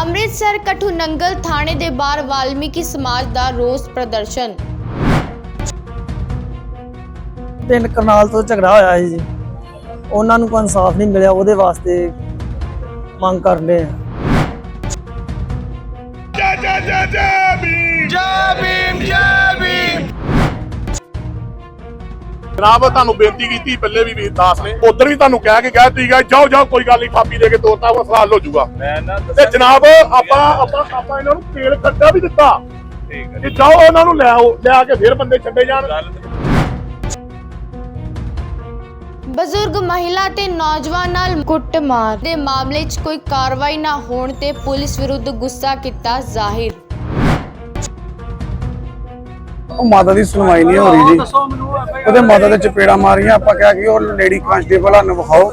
ਅੰਮ੍ਰਿਤਸਰ ਕਠੂਨੰਗਲ ਥਾਣੇ ਦੇ ਬਾਹਰ ਵਾਲਮੀਕੀ ਸਮਾਜ ਦਾ ਰੋਸ ਪ੍ਰਦਰਸ਼ਨ। ਪਿੰਡ ਕਰਨਾਲ ਤੋਂ ਝਗੜਾ ਹੋਇਆ ਸੀ ਜੀ। ਉਹਨਾਂ ਨੂੰ ਕੋਈ ਇਨਸਾਫ ਨਹੀਂ ਮਿਲਿਆ ਉਹਦੇ ਵਾਸਤੇ ਮੰਗ ਕਰਦੇ ਆ। ਜੈ ਜੈ ਜੈ ਜਨਾਬ ਤੁਹਾਨੂੰ ਬੇਨਤੀ ਕੀਤੀ ਪਹਿਲੇ ਵੀ ਵੀਰ ਦਾਸ ਨੇ ਉਧਰ ਵੀ ਤੁਹਾਨੂੰ ਕਹਿ ਕੇ ਗਿਆ ਤੁਸੀਂ ਗਏ ਜਾਓ ਜਾਓ ਕੋਈ ਗੱਲ ਨਹੀਂ ਥਾਪੀ ਦੇ ਕੇ ਤੋਰਤਾ ਮਸਲਾ ਹੱਲ ਹੋ ਜਾਊਗਾ। ਮੈਂ ਨਾ ਤੇ ਜਨਾਬ ਆਪਾਂ ਆਪਾਂ ਆਪਾਂ ਇਹਨਾਂ ਨੂੰ ਤੇਲ ਖੱਟਾ ਵੀ ਦਿੱਤਾ। ਠੀਕ ਹੈ ਕਿ ਜਾਓ ਉਹਨਾਂ ਨੂੰ ਲੈ ਆਓ ਲਿਆ ਕੇ ਫਿਰ ਬੰਦੇ ਛੱਡੇ ਜਾਣ। ਬਜ਼ੁਰਗ ਮਹਿਲਾ ਤੇ ਨੌਜਵਾਨ ਨਾਲ ਕੁੱਟਮਾਰ। ਦੇ ਮਾਮਲੇ 'ਚ ਕੋਈ ਕਾਰਵਾਈ ਨਾ ਹੋਣ ਤੇ ਪੁਲਿਸ ਵਿਰੁੱਧ ਗੁੱਸਾ ਕੀਤਾ ਜ਼ਾਹਿਰ। ਉਹ ਮਾਤਾ ਦੀ ਸੁਣਵਾਈ ਨਹੀਂ ਹੋ ਰਹੀ ਜੀ। ਉਹਦੇ ਮਾਤਾ ਦੇ ਚਪੇੜਾ ਮਾਰੀਆਂ ਆਪਾਂ ਕਿਹਾ ਕਿ ਉਹ ਲੇਡੀ ਕਾਂਸਟੇਬਲ ਨੂੰ ਵਿਖਾਓ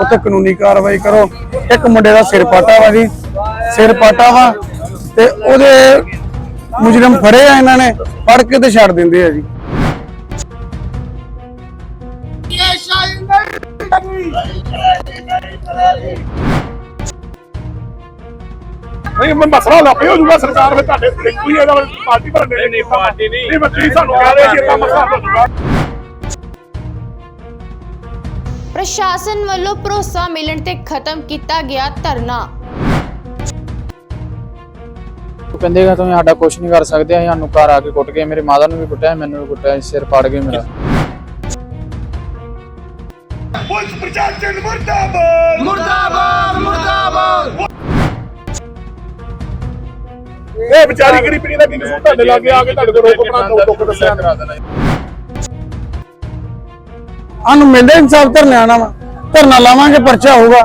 ਉੱਥੇ ਕਾਨੂੰਨੀ ਕਾਰਵਾਈ ਕਰੋ। ਇੱਕ ਮੁੰਡੇ ਦਾ ਸਿਰ ਪਾਟਾ ਵਾ ਜੀ। ਸਿਰ ਪਾਟਾ ਵਾ ਤੇ ਉਹਦੇ ਮੁਜਰਮ ਫੜੇ ਆ ਇਹਨਾਂ ਨੇ ਫੜ ਕੇ ਤੇ ਛੱਡ ਦਿੰਦੇ ਆ ਜੀ। ਨਹੀਂ ਮੈਂ ਮਸਲਾ ਲੱਭੇ ਹੋ ਜਾਊਗਾ ਸਰਕਾਰ ਵਿੱਚ ਤੁਹਾਡੇ ਕੋਈ ਇਹਦਾ ਪਾਰਟੀ ਭਰਨ ਦੇ ਨਹੀਂ, ਪਾਰਟੀ ਨਹੀਂ। ਨਹੀਂ ਬੱਚੀ ਸਾਨੂੰ ਕਹਿ ਰਹੇ ਕਿ ਇਹਦਾ ਮਸਲਾ ਹੋ ਜਾਊਗਾ ਪ੍ਰਸ਼ਾਸਨ ਵੱਲੋਂ ਭਰੋਸਾ ਮਿਲਣ ਤੇ ਖਤਮ ਕੀਤਾ ਗਿਆ ਧਰਨਾ। ਕਹਿੰਦੇ ਕਿ ਤੁਸੀਂ ਸਾਡਾ ਕੁਝ ਨਹੀਂ ਕਰ ਸਕਦੇ ਅਸੀਂ ਸਾਨੂੰ ਘਰ ਆ ਕੇ ਕੁੱਟ ਗਏ ਮੇਰੇ ਮਾਤਾ ਨੂੰ ਵੀ ਕੁੱਟਿਆ ਮੈਨੂੰ ਵੀ ਕੁੱਟਿਆ ਸਿਰ ਪਾੜ ਗਏ ਮੇਰਾ। ਪੁਲਿਸ ਪ੍ਰਸ਼ਾਸਨ ਮੁਰਦਾਬਾਦ! ਮੁਰਦਾਬਾਦ ਮੁਰਦਾਬਾਦ! ਇਹ ਵਿਚਾਰੀ ਕਿਹੜੀ ਪੀੜੀ ਦਾ ਕੀ ਕਸੂਰ? ਤੁਹਾਡੇ ਲਾਗੇ ਆ ਕੇ ਤੁਹਾਡੇ ਕੋਲ ਰੋਕ ਆਪਣਾ ਦੁੱਖ ਦੱਸਿਆ ਕਰਾ ਦੇਣਾ ਸਾਨੂੰ ਮਿਲਦੇ ਇਨਸਾਫ ਧਰਨੇ ਆਣਾ ਵਾ ਧਰਨਾ ਲਾਵਾਂਗੇ ਪਰਚਾ ਹੋਊਗਾ।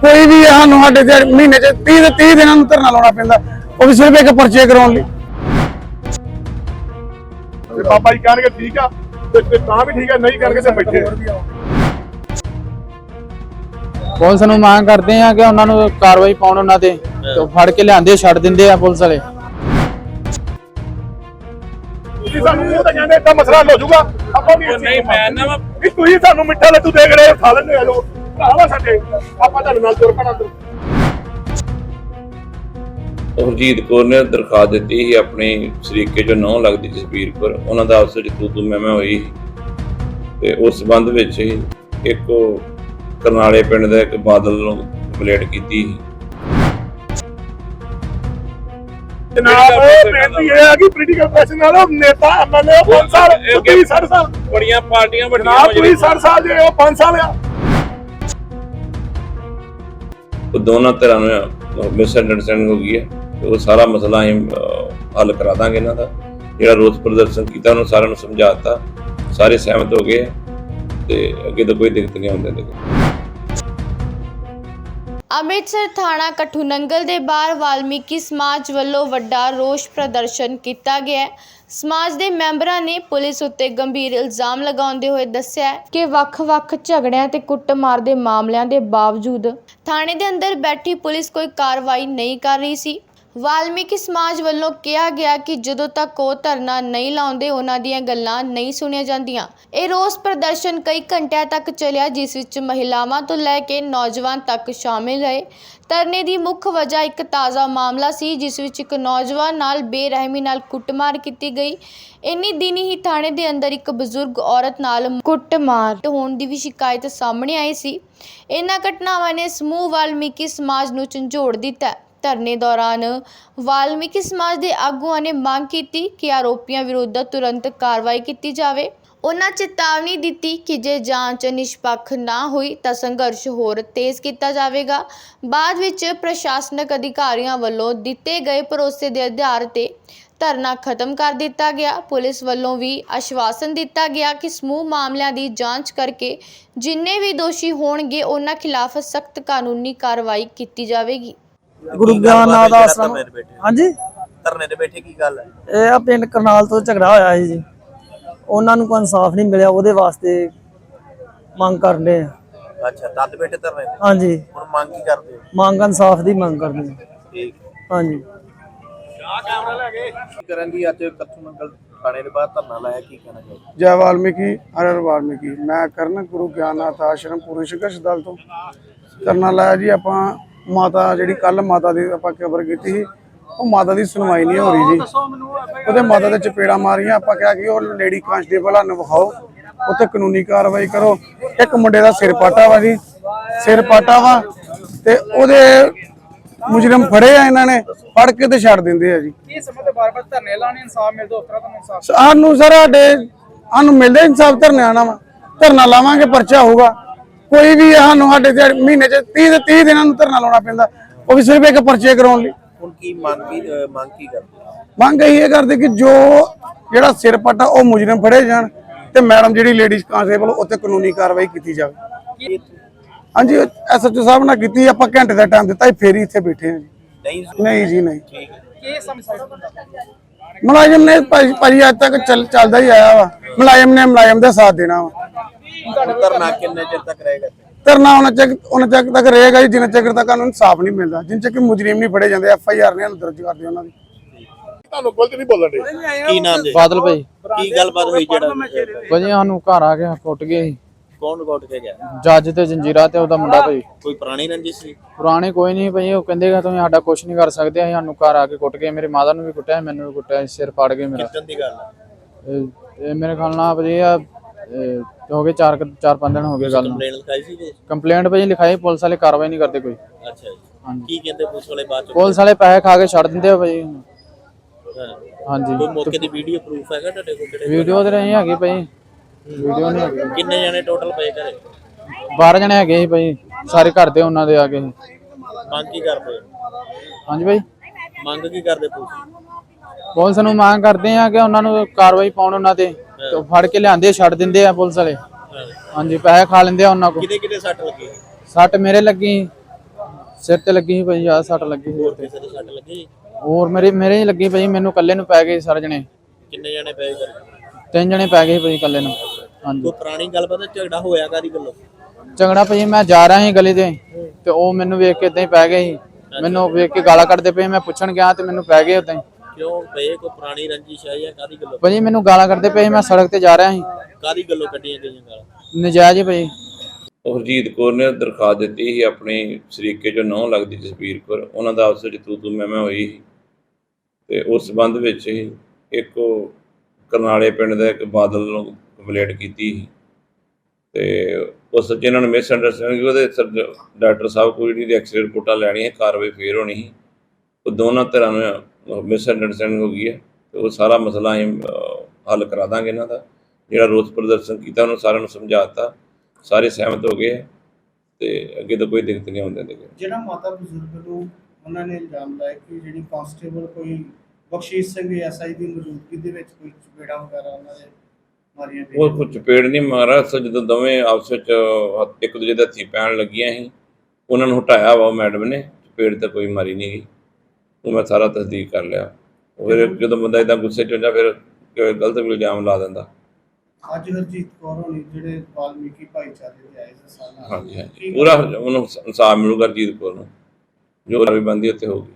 ਕੋਈ ਵੀ ਸਾਨੂੰ ਸਾਡੇ ਤੇ ਮਹੀਨੇ ਚ 30 ਦੇ 30 ਦਿਨਾਂ ਨੂੰ ਧਰਨਾ ਲਾਉਣਾ ਪੈਂਦਾ। ਉਹ ਵੀ ਸਿਰਫ ਇੱਕ ਪਰਚੇ ਕਰਾਉਣ ਲਈ। ਤੇ ਬਾਬਾ ਜੀ ਕਹਿਣਗੇ ਠੀਕ ਆ ਤੇ ਤੇ ਤਾਂ ਵੀ ਠੀਕ ਆ ਨਹੀਂ ਕਰਨਗੇ ਤੇ ਬੈਠੇ। ਪੁਲਿਸ ਨੂੰ ਮੰਗ ਕਰਦੇ ਆ ਕਿ ਉਹਨਾਂ ਨੂੰ ਕਾਰਵਾਈ ਪਾਉਣ ਉਹਨਾਂ ਤੇ ਤੇ ਉਹ ਫੜ ਕੇ ਲਿਆਂਦੇ ਛੱਡ ਦਿੰਦੇ ਆ ਪੁਲਿਸ ਵਾਲੇ। ਤੁਸੀਂ ਸਾਨੂੰ ਮੂੰਹ ਤਾਂ ਕਹਿੰਦੇ ਏਦਾਂ ਮਸਲਾ ਹੋ ਜਾਊਗਾ ਆਪਾਂ ਵੀ ਉਹ ਨਹੀਂ ਮੈਂ ਨਾ ਵਾ- ਤੁਸੀਂ ਸਾਨੂੰ ਮਿੱਠਾ ਲੱਡੂ ਦੇਖ ਰਹੇ ਹੋ, ਖਾ ਆ ਲੋ ਭਰਾਵਾ ਸਾਡੇ ਆਪਾਂ ਤੁਹਾਡੇ ਨਾਲ ਤੁਰ ਪੈਣਾ ਅੰਦਰ ਹਰਜੀਤ ਕੌਰ ਨੇ ਦਰਖਾਸਤ ਦਿੱਤੀ ਸੀ ਆਪਣੀ ਸ਼ਰੀਕੇ ਜੋ ਨੌ ਲੱਗਦੀ ਜਸਬੀਰ ਕੌਰ ਉਹਨਾਂ ਦਾ ਆਪਸ ਵਿੱਚ ਤੂੰ ਤੂੰ ਮੈਂ ਮੈਂ ਹੋਈ ਸੀ। ਤੇ ਉਸ ਸੰਬੰਧ ਵਿੱਚ ਇੱਕ ਉਹ ਕਰਨਾਲੇ ਪਿੰਡ ਦਾ ਇੱਕ ਬਾਦਲ ਨੂੰ ਕੰਪਲੇਂਟ ਕੀਤੀ ਸੀ। ਜਨਾਬ ਬੇਨਤੀ ਇਹ ਆ ਕਿ ਪੋਲੀਟੀਕਲ ਪ੍ਰੈਸ਼ਰ ਨਾਲ ਉਹ ਨੇਤਾ ਐਮਐਲਏ 5 ਸਾਲ ਇਹ ਤੁਸੀਂ 60 ਸਾਲ। ਬੜੀਆਂ ਪਾਰਟੀਆਂ ਵੱਡੀਆਂ ਜਨਾਬ ਹੋ ਤੁਸੀਂ ਜਿਹੜੀਆਂ 60 ਸਾਲ ਦੇ ਹੋ 5 ਸਾਲ ਆ। ਉਹ ਦੋਨਾਂ ਤਰ੍ਹਾਂ ਨੂੰ ਮਿਸਅੰਡਰਸਟੈਂਡਿੰਗ ਹੋ ਗਈ ਹੈ। ਤੇ ਉਹ ਸਾਰਾ ਮਸਲਾ ਅਸੀਂ ਹੱਲ ਕਰਾ ਦਾਂਗੇ ਇਹਨਾਂ ਦਾ। ਜਿਹੜਾ ਰੋਸ ਪ੍ਰਦਰਸ਼ਨ ਕੀਤਾ ਉਹਨੂੰ ਸਾਰਿਆਂ ਨੂੰ ਸਮਝਾਤਾ ਸਾਰੇ ਸਹਿਮਤ ਹੋ ਗਏ। ਤੇ ਅੱਗੇ ਤੋਂ ਕੋਈ ਦਿੱਕਤ ਨਹੀਂ ਆਉਣ ਦਿੰਦੇ ਅੰਮ੍ਰਿਤਸਰ ਥਾਣਾ ਕਠੂਨੰਗਲ ਦੇ ਬਾਹਰ ਵਾਲਮੀਕੀ ਸਮਾਜ ਵੱਲੋਂ ਵੱਡਾ ਰੋਸ ਪ੍ਰਦਰਸ਼ਨ ਕੀਤਾ ਗਿਆ ਸਮਾਜ ਦੇ ਮੈਂਬਰਾਂ ਨੇ ਪੁਲਿਸ ਉੱਤੇ ਗੰਭੀਰ ਇਲਜ਼ਾਮ ਲਗਾਉਂਦੇ ਹੋਏ ਦੱਸਿਆ ਕਿ ਵੱਖ-ਵੱਖ ਝਗੜਿਆਂ ਤੇ ਕੁੱਟਮਾਰ ਦੇ ਮਾਮਲਿਆਂ ਦੇ ਬਾਵਜੂਦ ਥਾਣੇ ਦੇ ਅੰਦਰ ਬੈਠੀ ਪੁਲਿਸ ਕੋਈ ਕਾਰਵਾਈ ਨਹੀਂ ਕਰ ਰਹੀ ਸੀ। ਵਾਲਮੀਕੀ ਸਮਾਜ ਵੱਲੋਂ ਕਿਹਾ ਗਿਆ ਕਿ ਜਦੋਂ ਤੱਕ ਉਹ ਧਰਨਾ ਨਹੀਂ ਲਾਉਂਦੇ, ਉਹਨਾਂ ਦੀਆਂ ਗੱਲਾਂ ਨਹੀਂ ਸੁਣੀਆਂ ਜਾਂਦੀਆਂ। ਇਹ ਰੋਸ ਪ੍ਰਦਰਸ਼ਨ ਕਈ ਘੰਟਿਆਂ ਤੱਕ ਚੱਲਿਆ, ਜਿਸ ਵਿੱਚ ਮਹਿਲਾਵਾਂ ਤੋਂ ਲੈ ਕੇ ਨੌਜਵਾਨ ਤੱਕ ਸ਼ਾਮਿਲ ਰਹੇ। ਧਰਨੇ ਦੀ ਮੁੱਖ ਵਜ੍ਹਾ ਇੱਕ ਤਾਜ਼ਾ ਮਾਮਲਾ ਸੀ, ਜਿਸ ਵਿੱਚ ਇੱਕ ਨੌਜਵਾਨ ਨਾਲ ਬੇਰਹਿਮੀ ਨਾਲ ਕੁੱਟਮਾਰ ਕੀਤੀ ਗਈ। ਇੰਨੀ ਦਿਨ ਹੀ ਥਾਣੇ ਦੇ ਅੰਦਰ ਇੱਕ ਬਜ਼ੁਰਗ ਔਰਤ ਨਾਲ ਕੁੱਟਮਾਰ ਹੋਣ ਦੀ ਵੀ ਸ਼ਿਕਾਇਤ ਸਾਹਮਣੇ ਆਈ ਸੀ। ਇਹਨਾਂ ਘਟਨਾਵਾਂ ਨੇ ਸਮੂਹ ਵਾਲਮੀਕੀ ਸਮਾਜ ਨੂੰ ਝੰਜੋੜ ਦਿੱਤਾ। ਧਰਨੇ ਦੌਰਾਨ ਵਾਲਮੀਕੀ ਸਮਾਜ ਦੇ ਆਗੂਆਂ ਨੇ ਮੰਗ ਕੀਤੀ ਕਿ ਆਰੋਪੀਆਂ ਵਿਰੁੱਧ ਤੁਰੰਤ ਕਾਰਵਾਈ ਕੀਤੀ ਜਾਵੇ। ਉਹਨਾਂ ਚੇਤਾਵਨੀ ਦਿੱਤੀ ਕਿ ਜੇ ਜਾਂਚ ਨਿਸ਼ਪੱਖ ਨਾ ਹੋਈ ਤਾਂ ਸੰਘਰਸ਼ ਹੋਰ ਤੇਜ਼ ਕੀਤਾ ਜਾਵੇਗਾ। ਬਾਅਦ ਵਿੱਚ ਪ੍ਰਸ਼ਾਸਨਿਕ ਅਧਿਕਾਰੀਆਂ ਵੱਲੋਂ ਦਿੱਤੇ ਗਏ ਭਰੋਸੇ ਦੇ ਆਧਾਰ ਤੇ ਧਰਨਾ ਖਤਮ ਕਰ ਦਿੱਤਾ ਗਿਆ। ਪੁਲਿਸ ਵੱਲੋਂ ਵੀ ਆਸ਼ਵਾਸਨ ਦਿੱਤਾ ਗਿਆ ਕਿ ਸਮੂਹ ਮਾਮਲਿਆਂ ਦੀ ਜਾਂਚ ਕਰਕੇ ਜਿੰਨੇ ਵੀ ਦੋਸ਼ੀ ਹੋਣਗੇ, ਉਹਨਾਂ ਖਿਲਾਫ ਸਖਤ ਕਾਨੂੰਨੀ ਕਾਰਵਾਈ ਕੀਤੀ ਜਾਵੇਗੀ। ਗੁਰੂ ਗਿਆਨਨਾਥ ਧਰਨੇ ਤੇ ਬੈਠੇ ਹਾਂਜੀ? ਧਰਨੇ ਤੇ ਬੈਠੇ ਕੀ ਗੱਲ ਹੈ? ਇਹ ਆ ਪਿੰਡ ਕਰਨਾਲ ਤੋਂ ਝਗੜਾ ਹੋਇਆ ਸੀ ਜੀ। ਉਹਨਾਂ ਨੂੰ ਕੋਈ ਇਨਸਾਫ ਨਹੀਂ ਮਿਲਿਆ ਉਹਦੇ ਵਾਸਤੇ ਮੰਗ ਕਰਦੇ ਆ। ਅੱਛਾ ਤਦ ਬੈਠੇ ਧਰਨੇ ਤੇ? ਹਾਂਜੀ। ਹੁਣ ਮੰਗ ਕੀ ਕਰਦੇ ਹੋ? ਮੰਗ ਇਨਸਾਫ ਦੀ ਮੰਗ ਕਰਦੇ ਆ। ਠੀਕ। ਹਾਂਜੀ। ਕੀ ਕਰਨ ਦੀ ਅੱਜ ਕੱਥੂ ਮੰਗਲ ਥਾਣੇ ਦੇ ਬਾਹਰ ਧਰਨਾ ਲਾਇਆ ਕੀ ਕਹਿਣਾ ਚਾਹੀਦਾ ਜੈ ਵਾਲਮੀਕੀ ਹਰ ਹਰ ਵਾਲਮੀਕੀ। ਮੈਂ ਕਰਨ ਗੁਰੂ ਗਿਆਨਨਾਥ ਆਸ਼ਰਮ ਪੂਰੀ ਸੰਘਰਸ਼ ਦਲ ਤੋਂ ਕਰਨਾ ਲਾਇਆ ਜੀ। ਆਪਾਂ ਮਾਤਾ ਜਿਹੜੀ ਕੱਲ ਮਾਤਾ ਦੀ ਆਪਾਂ ਕਵਰ ਕੀਤੀ ਸੀ ਉਹ ਮਾਤਾ ਦੀ ਸੁਣਵਾਈ ਨਹੀਂ ਹੋ ਰਹੀ ਜੀ। ਉਹਦੇ ਮਾਤਾ ਦੇ ਚਪੇੜਾ ਮਾਰੀਆਂ ਆਪਾਂ ਕਿਹਾ ਕਿ ਉਹ ਲੇਡੀ ਕਾਂਸਟੇਬਲ ਨੂੰ ਵਿਖਾਓ ਉੱਥੇ ਕਾਨੂੰਨੀ ਕਾਰਵਾਈ ਕਰੋ। ਇੱਕ ਮੁੰਡੇ ਦਾ ਸਿਰ ਪਾਟਾ ਵਾ ਜੀ। ਸਿਰ ਪਾਟਾ ਵਾ ਤੇ ਉਹਦੇ ਮੁਜਰਮ ਫੜੇ ਆ ਇਹਨਾਂ ਨੇ ਫੜ ਕੇ ਤੇ ਛੱਡ ਦਿੰਦੇ ਆ ਜੀ। ਇਹ ਸਮੇਂ ਤੇ ਬਾਰ-ਬਾਰ ਧਰਨੇ ਲਾਣੇ ਇਨਸਾਫ ਮਿਲਦਾ ਉਸ ਤਰ੍ਹਾਂ ਤੁਹਾਨੂੰ ਇਨਸਾਫ ਸਾਨੂੰ ਸਰ ਸਾਡੇ ਸਾਨੂੰ ਮਿਲਦੇ ਇਨਸਾਫ ਧਰਨੇ ਆਣਾ ਵਾ। ਧਰਨਾ ਲਾਵਾਂਗੇ ਪਰਚਾ ਹੋਊਗਾ। ਕੋਈ ਵੀ ਸਾਨੂੰ ਸਾਡੇ ਦਿਹਾੜੀ- ਮਹੀਨੇ ਚ 30 ਦੇ 30 ਦਿਨਾਂ ਨੂੰ ਧਰਨਾ ਲਾਉਣਾ ਪੈਂਦਾ ਉਹ ਵੀ ਸਿਰਫ ਇੱਕ ਪਰਚੇ ਕਰਾਉਣ ਲਈ। ਹੁਣ ਕੀ ਮੰਗ ਕੀ ਮੰਗ ਕੀ ਕਰਦੇ? ਮੰਗ ਇਹੀ ਇਹ ਕਰਦੇ ਕਿ ਜੋ ਜਿਹੜਾ ਸਿਰ ਪੱਟਾ ਉਹ ਮੁਜਰਮ ਫੜੇ ਜਾਣ ਤੇ ਮੈਡਮ ਜਿਹੜੀ ਲੇਡੀਜ਼ ਕਾਂਸਟੇਬਲ ਉੱਤੇ ਕਾਨੂੰਨੀ ਕਾਰਵਾਈ ਕੀਤੀ ਜਾਵੇ। ਹਾਂਜੀ ਐਸਐਚਓ ਸਾਹਿਬ ਨਾਲ ਕੀਤੀ ਆਪਾਂ ਘੰਟੇ ਦਾ ਟਾਈਮ ਦਿੱਤਾ ਫੇਰ ਹੀ ਇੱਥੇ ਬੈਠੇ ਹਾਂ ਜੀ। ਨਹੀਂ ਜੀ। ਨਹੀਂ ਠੀਕ ਹੈ। ਮੁਲਾਜ਼ਮ ਨੇ ਭਾਜੀ ਅੱਜ ਤੱਕ ਚੱਲ ਚੱਲਦਾ ਹੀ ਆਇਆ ਵਾ। ਮੁਲਾਜ਼ਮ ਨੇ ਮੁਲਾਜ਼ਮ ਦਾ ਸਾਥ ਦੇਣਾ ਵਾ। ਧਰਨਾ ਕਿੰਨੇ ਚਿਰ ਤੱਕ ਰਹੇਗਾ? ਧਰਨਾ ਉਹਨਾਂ ਚੱਕ ਉਹਨਾਂ ਚੱਕ ਤੱਕ ਰਹੇਗਾ ਜੀ ਜਿੰਨਾ ਚਿਰ ਤੱਕ ਉਹਨੂੰ ਇਨਸਾਫ ਨਹੀਂ ਮਿਲਦਾ। ਜਿੰਨ ਚਿਰ ਮੁਜਰਮ ਨਹੀਂ ਫੜੇ ਜਾਂਦੇ ਐਫ ਆਈ ਆਰ ਨੇ ਦਰਜ ਕਰਦੇ ਉਹਨਾਂ ਦੀ। ਤੁਹਾਨੂੰ ਗਲਤ ਨਹੀਂ ਬੋਲਣ ਦੇ। ਕੀ ਨਾਮ ਦੇ ਬਾਦਲ ਭਾਈ। ਕੀ ਗੱਲਬਾਤ ਹੋਈ ਜਿਹੜਾ ਭਾਜੀ ਸਾਨੂੰ ਘਰ ਆ ਕੇ ਕੁੱਟ ਗਏ ਸੀ। ਕੌਣ ਰਿਕਾਰਡ ਕੇ ਗਿਆ? ਜੱਜ ਤੇ ਜੰਜੀਰਾ ਤੇ ਉਹਦਾ ਮੁੰਡਾ ਭਾਈ। ਕੋਈ ਪੁਰਾਣੀ ਰੰਜਿਸ਼ ਸੀ? ਪੁਰਾਣੇ ਕੋਈ ਨਹੀਂ ਭਾਈ ਉਹ ਕਹਿੰਦੇ ਕਿ ਤੁਸੀਂ ਸਾਡਾ ਕੁਝ ਨਹੀਂ ਕਰ ਸਕਦੇ ਅਸੀਂ ਸਾਨੂੰ ਘਰ ਆ ਕੇ ਕੁੱਟ ਗਏ। ਮੇਰੇ ਮਾਤਾ ਨੂੰ ਵੀ ਕੁੱਟਿਆ ਮੈਨੂੰ ਵੀ ਕੁੱਟਿਆ ਸਿਰ ਫਾੜ ਗਏ ਮੇਰਾ। ਕਿੱਦਣ ਦੀ ਗੱਲ ਹੈ ਇਹ ਇਹ ਮੇਰੇ ਖਿਆਲ ਨਾਲ ਭਾਜੀ ਆ ਹੋ ਗਏ 4 4 5 ਦਿਨ ਹੋ ਗਏ ਗੱਲ ਨੂੰ। ਕੰਪਲੇਨ ਲਿਖਾਈ ਸੀ ਜੀ? ਕੰਪਲੇਂਟ ਭਾਜੀ ਲਿਖਾਈ ਪੁਲਿਸ ਵਾਲੇ ਕਾਰਵਾਈ ਨਹੀਂ ਕਰਦੇ ਕੋਈ। ਅੱਛਾ ਜੀ। ਕੀ ਕਹਿੰਦੇ ਪੁਲਿਸ ਵਾਲੇ ਬਾਅਦ ਚ? ਪੁਲਿਸ ਵਾਲੇ ਪੈਸੇ ਖਾ ਕੇ ਛੱਡ ਦਿੰਦੇ ਆ ਭਾਜੀ। ਹਾਂ। ਹਾਂਜੀ। ਕੋਈ ਮੌਕੇ ਦੀ ਵੀਡੀਓ ਪ੍ਰੂਫ ਹੈਗਾ ਤੁਹਾਡੇ ਕੋਲ ਕਿਹੜੇ ਵੀਡੀਓ ਤੇ ਨਹੀਂ ਹੈਗੀ ਭਾਈ ਵੀਡੀਓ ਨਹੀਂ ਹੈਗੀ। ਕਿੰਨੇ ਜਣੇ ਟੋਟਲ ਪਏ ਘਰੇ? 12 ਜਣੇ ਹੈਗੇ ਸੀ ਭਾਈ ਸਾਰੇ ਘਰ ਦੇ ਉਹਨਾਂ ਦੇ ਆ ਗਏ ਸੀ। ਮੰਗ ਕੀ ਕਰਦੇ? ਹਾਂਜੀ ਭਾਈ ਮੰਗ ਕੀ ਕਰਦੇ ਪੁਲਿਸ? ਪੁਲਿਸ ਨੂੰ ਮੰਗ ਕਰਦੇ ਆ ਕਿ ਉਹਨਾਂ ਨੂੰ ਕਾਰਵਾਈ ਪਾਉਣ ਉਹਨਾਂ ਤੇ। ਤੇ ਫੜ ਕੇ ਲਿਆਂਦੇ ਛੱਡ ਦਿੰਦੇ ਆ ਪੁਲਿਸ ਵਾਲੇ। ਹਾਂਜੀ ਪੈਸੇ ਖਾ ਲੈਂਦੇ ਆ ਉਹਨਾਂ ਕੋਲ। ਕਿਹਦੇ ਕਿਹਦੇ ਸੱਟ ਲੱਗੀ? ਸੱਟ ਮੇਰੇ ਲੱਗੀ ਸਿਰ ਤੇ ਲੱਗੀ ਸੀ ਭਾਈ ਆ ਸੱਟ ਲੱਗੀ ਸੀ ਤੇ। ਕਿਸੇ ਦੇ ਸੱਟ ਲੱਗੀ ਹੋਰ ਮੇਰੇ ਮੇਰੇ ਹੀ ਲੱਗੀ ਭਾਈ ਮੈਨੂੰ ਇਕੱਲੇ ਨੂੰ ਪੈ ਗਏ ਸਾਰੇ ਜਣੇ। ਕਿੰਨੇ ਜਣੇ ਪਏ ਘਰੇ ਤਿੰਨ ਜਣੇ ਪੈ ਗਏ ਭਾਈ ਇਕੱਲੇ ਨੂੰ। ਹਾਂਜੀ। ਕੋਈ ਪੁਰਾਣੀ ਗੱਲਬਾਤ ਹੈ, ਝਗੜਾ ਹੋਇਆ ਕਾਦੀ ਗੱਲੋਂ ਝਗੜਾ ਭਾਈ ਮੈਂ ਜਾ ਰਿਹਾ ਸੀ ਗਲੀ ਤੇ ਤੇ ਉਹ ਮੈਨੂੰ ਵੇਖ ਕੇ ਇਦਾਂ ਹੀ ਪੈ ਗਏ ਸੀ। ਮੈਨੂੰ ਵੇਖ ਕੇ ਗਾਲਾਂ ਕੱਢਦੇ ਪਏ ਮੈਂ ਪੁੱਛਣ ਗਿਆ ਤੇ ਮੈਨੂੰ ਪੈ ਗਏ ਉਦਾਂ ਹੀ। ਕਿਉਂ ਪਏ ਕੋਈ ਪੁਰਾਣੀ ਰੰਜਿਸ਼ ਹੈ ਜਾਂ ਕਾਦੀ ਗੱਲੋਂ? ਭਾਜੀ ਮੈਨੂੰ ਗਾਲਾਂ ਕੱਢਦੇ ਪਏ ਸੀ, ਮੈਂ ਸੜਕ ਤੇ ਜਾ ਰਿਹਾ ਸੀ। ਕਾਦੀ ਗੱਲੋਂ ਕੱਢੀਆਂ ਗਈਆਂ ਗਾਲਾਂ? ਨਜਾਇਜ਼ ਹੀ ਭਾਈ ਉਹ ਹਰਜੀਤ ਕੌਰ ਨੇ ਦਰਖਾਸਤ ਦਿੱਤੀ ਸੀ ਆਪਣੀ ਸ਼ਰੀਕੇ ਜੋ ਨੌ ਲੱਗਦੀ ਜਸਬੀਰ ਕੌਰ। ਉਹਨਾਂ ਦਾ ਆਪਸ ਵਿੱਚ ਤੂ ਤੂ ਮੈਂ ਮੈਂ ਹੋਈ ਸੀ। ਤੇ ਉਸ ਸੰਬੰਧ ਵਿੱਚ ਹੀ ਇੱਕ ਉਹ ਕਰਨਾਲੇ ਪਿੰਡ ਦਾ ਇੱਕ ਬਾਦਲ ਨੂੰ ਕੰਪਲੇਂਟ ਕੀਤੀ ਸੀ। ਤੇ ਉਸ ਚ ਇਹਨਾਂ ਨੂੰ ਮਿਸ ਅੰਡਰਸਟੈਂਡਿੰਗ ਉਹਦੇ ਸਰ ਡਾਕਟਰ ਸਾਹਿਬ ਕੋਈ ਜਿਹੜੀ ਐਕਸਰੇ ਰਿਪੋਰਟਾਂ ਲੈਣੀਆਂ ਕਾਰਵਾਈ ਫੇਰ ਹੋਣੀ ਸੀ। ਉਹ ਦੋਨਾਂ ਧਿਰਾਂ ਨੂੰ ਮਿਸ ਅੰਡਰਸਟੈਂਡਿੰਗ ਹੋ ਗਈ ਹੈ ਤੇ ਉਹ ਸਾਰਾ ਮਸਲਾ ਅਸੀਂ ਹੱਲ ਕਰਾ ਦਾਂਗੇ ਇਹਨਾਂ ਦਾ। ਜਿਹੜਾ ਰੋਸ ਪ੍ਰਦਰਸ਼ਨ ਕੀਤਾ ਉਹਨੂੰ ਸਾਰਿਆਂ ਨੂੰ ਸਮਝਾਤਾ ਸਾਰੇ ਸਹਿਮਤ ਹੋ ਗਏ ਤੇ ਅੱਗੇ ਤੋਂ ਕੋਈ ਦਿੱਕਤ ਨਹੀਂ ਆਉਣ ਦਿੰਦੇ ਜਿਹੜਾ ਮਾਤਾ ਬਜ਼ੁਰਗ ਨੂੰ ਉਹਨਾਂ ਨੇ ਇਲਜ਼ਾਮ ਲਾਇਆ ਕਿ ਜਿਹੜੀ ਕਾਂਸਟੇਬਲ ਕੋਈ ਬਖਸ਼ੀਸ਼ ਸਿੰਘ ਐਸਆਈ ਦੀ ਮੌਜੂਦਗੀ ਦੇ ਵਿੱਚ ਕੋਈ ਚਪੇੜਾ ਵਗੈਰਾ ਉਹਨਾਂ ਦੇ ਮਾਰੀਆਂ ਉਹ ਕੁਝ ਚਪੇੜ ਨਹੀਂ ਮਾਰਾ ਸੋ ਜਦੋਂ ਦੋਵੇਂ ਆਪਸ ਵਿੱਚ ਇੱਕ ਦੂਜੇ ਦੇ ਹੱਥੀਂ ਪੈਣ ਲੱਗੀਆਂ ਸੀ ਉਹਨਾਂ ਨੂੰ ਹਟਾਇਆ ਵਾ ਉਹ ਮੈਡਮ ਨੇ ਚਪੇੜ ਤਾਂ ਕੋਈ ਮਾਰੀ ਨਹੀਂ ਗਈ। ਉਹ ਮੈਂ ਸਾਰਾ ਤਸਦੀਕ ਕਰ ਲਿਆ। ਫਿਰ ਜਦੋਂ ਬੰਦਾ ਇਦਾਂ ਗੁੱਸੇ 'ਚ ਹੁੰਦਾ ਫਿਰ ਗਲਤ ਇਲਜ਼ਾਮ ਲਾ ਦਿੰਦਾ। ਅੱਜ ਹਰਜੀਤ ਕੌਰ ਹੋਣੀ ਜਿਹੜੇ ਵਾਲਮੀਕੀ ਭਾਈਚਾਰੇ ਦੇ ਆਏ ਸੀ ਸਾਲਾਂ ਹਾਂਜੀ ਹਾਂਜੀ। ਪੂਰਾ ਉਹਨੂੰ ਇਨਸਾਫ ਮਿਲੂਗਾ ਰਜੀਤ ਕੌਰ ਨੂੰ। ਜੋ ਵੀ ਬੰਦੀ ਉੱਤੇ ਹੋਊਗੀ।